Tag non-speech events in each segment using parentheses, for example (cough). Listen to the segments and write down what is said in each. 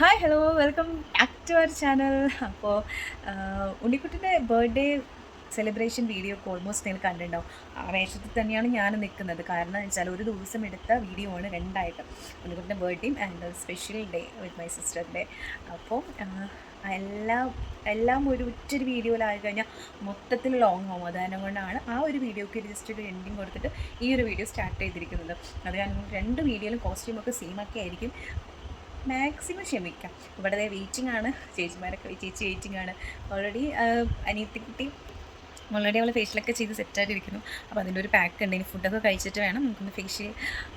Hi hello welcome back to our channel അപ്പോൾ ഉണ്ണിക്കുട്ടിന്റെ birthday celebration video ഒക്കെ almost നിങ്ങൾ കണ്ടിട്ടുണ്ടാവും. ആ വേഷത്തിൽ തന്നെയാണ് ഞാൻ നിൽക്കുന്നത്. കാരണം എന്ന് വെച്ചാൽ ഒരു ദിവസം എടുത്ത വീഡിയോ ആണ് രണ്ടായിട്ട്. ഉണ്ണിക്കുട്ടിന്റെ ബർത്ത്ഡേയും and special day with my സിസ്റ്ററിന്റെ അപ്പോൾ എല്ലാം എല്ലാം ഒരു ഒറ്റൊരു വീഡിയോയിലായി കഴിഞ്ഞാൽ മൊത്തത്തിൽ ലോങ് ആവും. കൊണ്ടാണ് ആ ഒരു വീഡിയോക്ക് ജസ്റ്റ് ഒരു എൻഡിങ് കൊടുത്തിട്ട് ഈ ഒരു വീഡിയോ സ്റ്റാർട്ട് ചെയ്തിരിക്കുന്നത്. അത് കാരണം രണ്ട് വീഡിയോയിലും കോസ്റ്റ്യൂമൊക്കെ സെയിം ഒക്കെ ആയിരിക്കും. മാക്സിമം ക്ഷമിക്കാം. ഇവിടെ വെയിറ്റിംഗ് ആണ്. ചേച്ചിമാരൊക്കെ ചേച്ചി വെയിറ്റിംഗ് ആണ്. ഓൾറെഡി അനിയത്തിക്കുട്ടി ഓൾറെഡി അവൾ ഫേഷ്യലൊക്കെ ചെയ്ത് സെറ്റായിട്ടിരിക്കുന്നു അപ്പോൾ അതിന്റെ ഒരു പാക്ക് ഉണ്ട്. ഇനി ഫുഡൊക്കെ കഴിച്ചിട്ട് വേണം നമുക്കൊന്ന് ഫേഷ്യൽ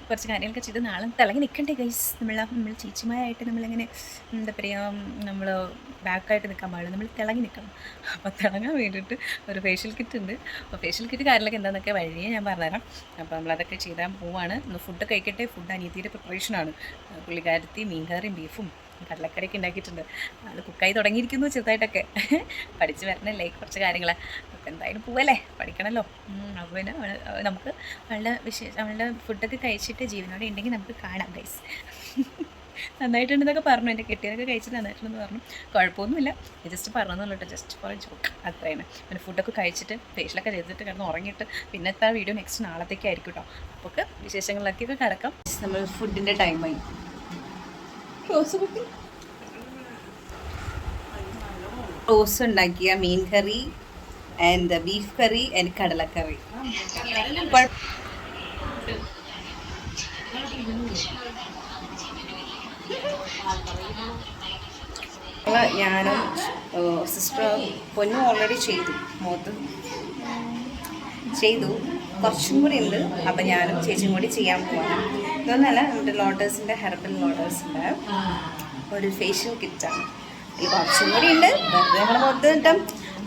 കുറച്ച് കാര്യങ്ങളൊക്കെ ചെയ്ത് നാളെ തിളങ്ങി നിൽക്കണ്ടേ ഗൈസ് നമ്മൾ നമ്മൾ ചേച്ചിമാരായിട്ട് നമ്മളിങ്ങനെ എന്താ പറയുക നമ്മൾ ബാക്കായിട്ട് നിൽക്കാൻ പാടില്ല. നമ്മൾ തിളങ്ങി നിൽക്കണം അപ്പോൾ തിളങ്ങാൻ വേണ്ടിയിട്ട് ഒരു ഫേഷ്യൽ കിറ്റ് ഉണ്ട്. അപ്പോൾ ഫേഷ്യൽ കിറ്റ് കാര്യങ്ങളൊക്കെ എന്താണെന്നൊക്കെ വഴിയേ ഞാൻ പറഞ്ഞുതരാം. അപ്പോൾ നമ്മളതൊക്കെ ചെയ്താൽ പോവാണ്. ഒന്ന് ഫുഡ് കഴിക്കട്ടെ. ഫുഡ് അനിയത്തിയുടെ പ്രിപ്പറേഷനാണ് പുള്ളിക്കാരത്തി മീൻകറിയും ബീഫും കടലക്കറിയൊക്കെ ഉണ്ടാക്കിയിട്ടുണ്ട്. അത് കുക്കായി തുടങ്ങിയിരിക്കുന്നു ചെറുതായിട്ടൊക്കെ. പഠിച്ച് വരണല്ലേ കുറച്ച് കാര്യങ്ങൾ. അപ്പോൾ എന്തായാലും പോവല്ലേ? പഠിക്കണമല്ലോ അപ്പോൾ പിന്നെ നമുക്ക് അവളുടെ വിശേഷം അവളുടെ ഫുഡൊക്കെ കഴിച്ചിട്ട് ജീവനോടെ ഉണ്ടെങ്കിൽ നമുക്ക് കാണാം ഗൈസ് നന്നായിട്ടുണ്ടെന്നൊക്കെ പറഞ്ഞു. എന്റെ കെട്ടിയതൊക്കെ കഴിച്ചിട്ട് നന്നായിട്ടുണ്ടെന്ന് പറഞ്ഞു. കുഴപ്പമൊന്നുമില്ല. ജസ്റ്റ് പറഞ്ഞെന്നുള്ളൂ കേട്ടോ. ജസ്റ്റ് ഫോർ ജോക്ക് അത്രയാണ്. പിന്നെ ഫുഡൊക്കെ കഴിച്ചിട്ട് ഫേഷ്യലൊക്കെ ചെയ്തിട്ട് കിടന്ന് ഉറങ്ങിയിട്ട് പിന്നെ എത്താ വീഡിയോ നെക്സ്റ്റ് നാളത്തേക്കായിരിക്കും കേട്ടോ. അപ്പോൾ വിശേഷങ്ങളിലൊക്കെ കിടക്കാം. നമ്മൾ ഫുഡിന്റെ ടൈമായി റോസ് ഉണ്ടാക്കിയ മീൻ കറി ആൻഡ് ബീഫ് കറി ആൻഡ് കടലക്കറി. ഞാനും സിസ്റ്റർ പൊന്നു ഓൾറെഡി ചെയ്തു. മോത്ത്. ചെയ്തു. കുറച്ചും കൂടി ഉണ്ട്. അപ്പം ഞാനും ചേച്ചിയും കൂടി ചെയ്യാൻ പോവാണ്. ഇതൊന്നല്ല നമ്മുടെ ലോട്ടേഴ്സിന്റെ ഹെർബൽ ലോട്ടേഴ്സിന്റെ ഒരു ഫേഷ്യൽ കിറ്റാണ് ഇത് കുറച്ചും കൂടി ഉണ്ട്. വെറുതെ നമ്മുടെ മുഖത്ത് കിട്ടും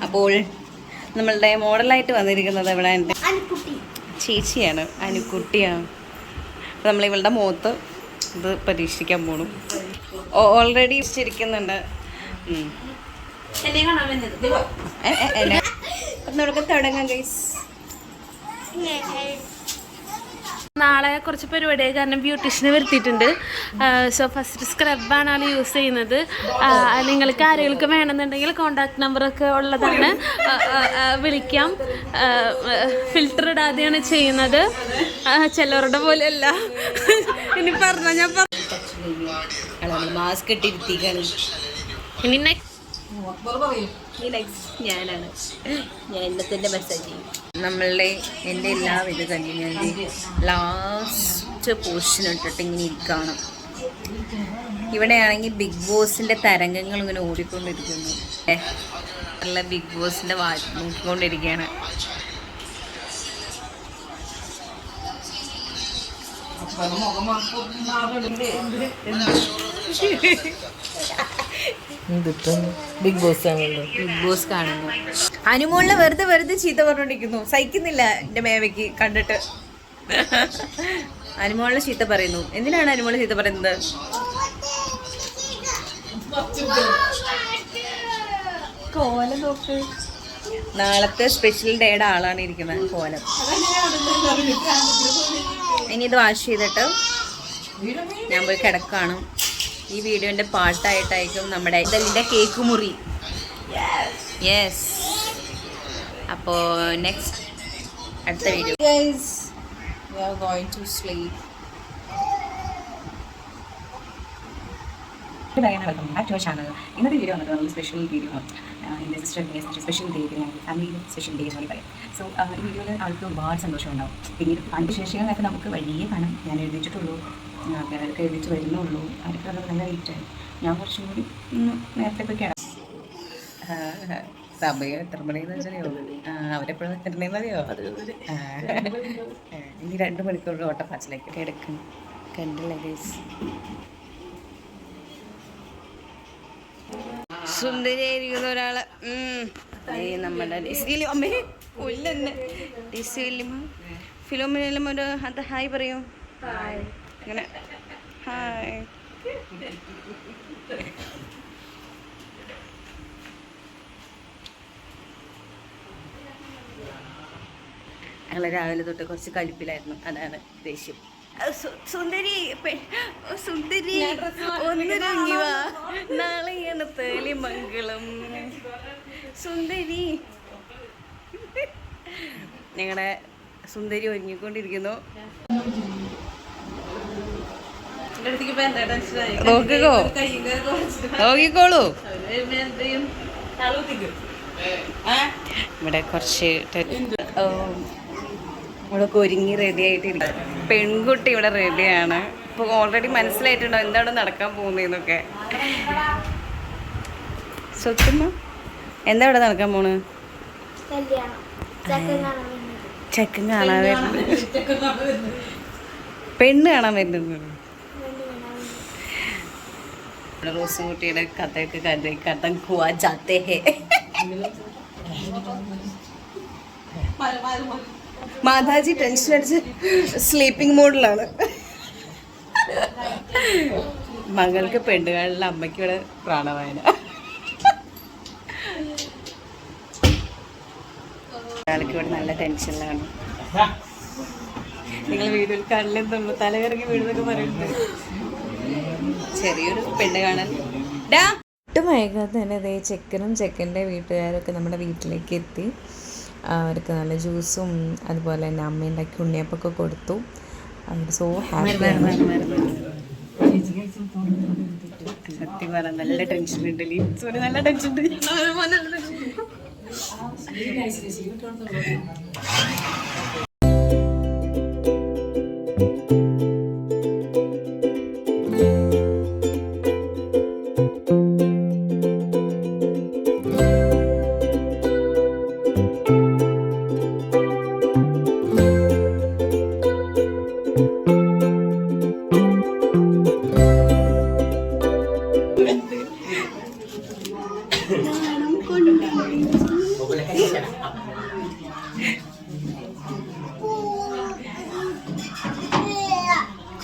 അപ്പോൾ നമ്മളുടെ മോഡലായിട്ട് വന്നിരിക്കുന്നത് ഇവിടെ എന്റെ ചേച്ചിയാണ്. അനുക്കുട്ടിയാണ്. അപ്പോൾ നമ്മൾ ഇവളുടെ മുഖത്ത് ഇത് പരീക്ഷിക്കാൻ പോണു. ഓൾറെഡി ഇരിക്കുന്നുണ്ട് എന്നെ തുടങ്ങാം ഗൈസ് നാളെ കുറച്ച് പരിപാടിയായി കാരണം ബ്യൂട്ടീഷ്യനെ വരുത്തിയിട്ടുണ്ട്. സോ ഫസ്റ്റ് സ്ക്രബാണ് ആൾ യൂസ് ചെയ്യുന്നത്. നിങ്ങൾക്ക് ആരെങ്കിലും വേണമെന്നുണ്ടെങ്കിൽ കോണ്ടാക്ട് നമ്പറൊക്കെ ഉള്ളതാണ്. വിളിക്കാം. ഫിൽറ്റർ ഇടാതെയാണ് ചെയ്യുന്നത്. ചിലവരുടെ പോലെയല്ല. ഇനി പറഞ്ഞ ഞാൻ മാസ്ക് ഇനി ഞാനാണ്. ഞാൻ ഇന്നത്തെ മെസ്സേജ് ചെയ്യും. നമ്മളുടെ എന്റെ എല്ലാ വിധ ഞാൻ ലാസ്റ്റ് പോർഷൻ ഇട്ടിട്ട് ഇങ്ങനെ ഇരിക്കുകയാണ് ഇവിടെയാണെങ്കിൽ ബിഗ് ബോസിന്റെ തരംഗങ്ങൾ ഇങ്ങനെ ഓടിക്കൊണ്ടിരിക്കുന്നു. നല്ല ബിഗ് ബോസിന്റെ വാ നോക്കിക്കൊണ്ടിരിക്കുകയാണ്. (laughs) ബിഗ് ബോസ് ബിഗ് ബോസ് കാണുന്നു. അനുമോളിനെ വെറുതെ വെറുതെ ചീത്ത പറഞ്ഞോണ്ടിരിക്കുന്നു. സഹിക്കുന്നില്ല എന്റെ മേവയ്ക്ക് കണ്ടിട്ട്. അനുമോളിനെ ചീത്ത പറയുന്നു. എന്തിനാണ് അനുമോൾ ചീത്ത പറയുന്നത്? കോല നോക്ക്. നാളത്തെ സ്പെഷ്യൽ ഡേയുടെ ആളാണ് ഇരിക്കുന്നത് കോലം. ഇനി ഇത് വാഷ് ചെയ്തിട്ട് ഞാൻ പോയി കിടക്കാണ്. ഈ വീഡിയോന്റെ പാട്ടായിട്ടായിരിക്കും നമ്മുടെ ഇതലിന്റെ കേക്ക് മുറി. യെസ് അപ്പോൾ നെക്സ്റ്റ് അടുത്ത video guys we are going to sleep welcome back to channel ഇന്നത്തെ വീഡിയോ വന്നത് നമ്മൾ സ്പെഷ്യൽ വീഡിയോ എന്റെ സിസ്റ്റർ സ്പെഷ്യൽ ഡേ ഞങ്ങൾക്ക് ഫാമിലിയിൽ സ്പെഷ്യൽ ഡേ എന്ന് പറയാം. സോ ഈ വീഡിയോയിൽ ആൾക്ക് ഒരുപാട് സന്തോഷം ഉണ്ടാവും പിന്നീട് കണ്ട ശേഷികളൊക്കെ നമുക്ക് വലിയ പണം ഞാൻ എഴുതിച്ചിട്ടുള്ളൂ ആൾക്കാരൊക്കെ എഴുതിച്ച് വരുന്നുള്ളൂ. അവർക്ക് അത് നല്ല വെയിറ്റായി ഞാൻ കുറച്ചും കൂടി ഇന്ന് നേരത്തെ പോയി കിട സമയം എത്ര മണിന്ന് വെച്ചാലോ അവരെപ്പോഴും എത്തണേന്ന് അറിയോ? അത് ഇനി രണ്ട് മണിക്കൂർ ഓട്ടപ്പാച്ചിലേക്ക് കിടക്കും കണ്ടില്ല ഗൈസ് സുന്ദരിയായിരിക്കുന്ന ഒരാൾ. നമ്മുടെ ഡിസിയിലും അമ്മേ കൊല്ലെന്നെ ഡിസിയിലും ഫിലോമിനും ഒരു അത് ഹായ് പറയൂ. അങ്ങനെ ഹായ് ഞങ്ങൾ രാവിലെ തൊട്ട് കുറച്ച് കലിപ്പിലായിരുന്നു. അതാണ് ദേഷ്യം. സുന്ദരി സുന്ദരി ഒന്നിറങ്ങി വാ. തേലി മംഗളം. സുന്ദരി. ഞങ്ങളുടെ സുന്ദരി ഒരുങ്ങിക്കൊണ്ടിരിക്കുന്നു. നോക്കിക്കോ. നോക്കിക്കോളൂ. ഇവിടെ കുറച്ച് ഇവിടെ ഒരുങ്ങി റെഡി ആയിട്ടിരിക്കും. പെൺകുട്ടി ഇവിടെ റെഡിയാണ് ഇപ്പോൾ ഓൾറെഡി മനസ്സിലായിട്ടുണ്ടോ എന്താണ് നടക്കാൻ പോകുന്നതെന്നൊക്കെ സ്വത്തുമ്മ എന്താ ഇവിടെ നടക്കാൻ പോണ്? ചെക്കൻ കാണാൻ വരുന്നത്. പെണ്ണ് കാണാൻ വരുന്നത്. ഇവിടെ റോസും കുട്ടിയുടെ കഥയൊക്കെ കഥ കഥ കുവാ ജാത്തേ ഹേ മാതാജി ടെൻഷൻ അടിച്ച് സ്ലീപ്പിംഗ് മോഡിലാണ് മകൾക്ക് പെണ്ണുകാളിലെ അമ്മയ്ക്ക് ഇവിടെ പ്രാണവായന ഒരാൾക്ക് ഇവിടെ നല്ല ടെൻഷനിലാണ് നിങ്ങൾ വീഡിയോയിൽ കണ്ണിലെന്തുള്ളൂ തലകറങ്ങി വീടുന്നൊക്കെ പറയുന്നത് ചെറിയൊരു പെണ്ണ് കാണാൻ. ഡാ. ഒട്ടും വൈകാതെ തന്നെ അതേ ചെക്കനും ചെക്കന്റെ വീട്ടുകാരൊക്കെ നമ്മുടെ വീട്ടിലേക്ക് എത്തി. അവർക്ക് നല്ല ജ്യൂസും അതുപോലെ തന്നെ അമ്മ ഉണ്ടാക്കി ഉണ്ണിയപ്പൊക്കെ കൊടുത്തു. അവർ സോ ഹാപ്പിയാണ് സത്യം പറ നല്ല ടെൻഷൻ ഉണ്ട്. നല്ല ടെൻഷൻ ഉണ്ട്.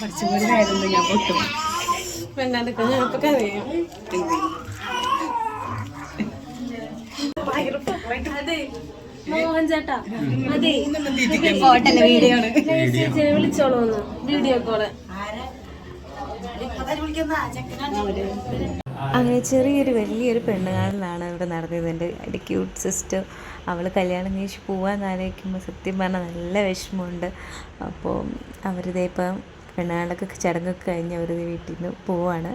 കുറച്ചും കൂടി വേഗം ഞാൻ പൊട്ടും. പെണ്ണാണ്ടൊക്കെ ഞാനിപ്പോ കരയാം. അതെ മോഹൻ ചേട്ടാ അതെ. വീഡിയോ വിളിച്ചോളൂ വീഡിയോ കോൾ അങ്ങനെ ചെറിയൊരു വലിയൊരു പെണ്ണുകാരനാണ് ഇവിടെ നടന്നത്. എന്റെ എന്റെ ക്യൂട്ട് സിസ്റ്റർ അവൾ കല്യാണം കഴിച്ച് പോകാൻ ആലോചിക്കുമ്പോൾ സത്യം പറഞ്ഞാൽ നല്ല വിഷമമുണ്ട്. അപ്പോൾ അവരിതേ ഇപ്പം പെണ്ണുങ്ങളൊക്കെ ചടങ്ങൊക്കെ കഴിഞ്ഞ് അവർ വീട്ടിൽ നിന്ന് പോവാണ്.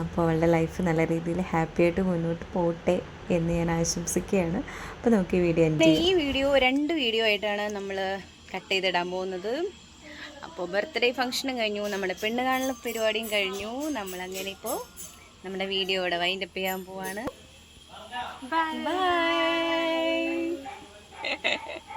അപ്പോൾ അവളുടെ ലൈഫ് നല്ല രീതിയിൽ ഹാപ്പി ആയിട്ട് മുന്നോട്ട് പോട്ടെ എന്ന് ഞാൻ ആശംസിക്കുകയാണ്. അപ്പോൾ നമുക്ക് ഈ വീഡിയോ ഈ വീഡിയോ രണ്ട് വീഡിയോ ആയിട്ടാണ് നമ്മൾ കട്ട് ചെയ്തിടാൻ പോകുന്നത്. അപ്പോൾ ബർത്ത്ഡേ ഫംഗ്ഷനും കഴിഞ്ഞു നമ്മുടെ പെണ്ണ് കാണൽ പരിപാടിയും കഴിഞ്ഞു. നമ്മൾ അങ്ങനെ ഇപ്പോൾ നമ്മുടെ വീഡിയോ ഇവിടെ വൈൻഡപ്പ് ചെയ്യാൻ പോവാണ്. ബൈ (laughs)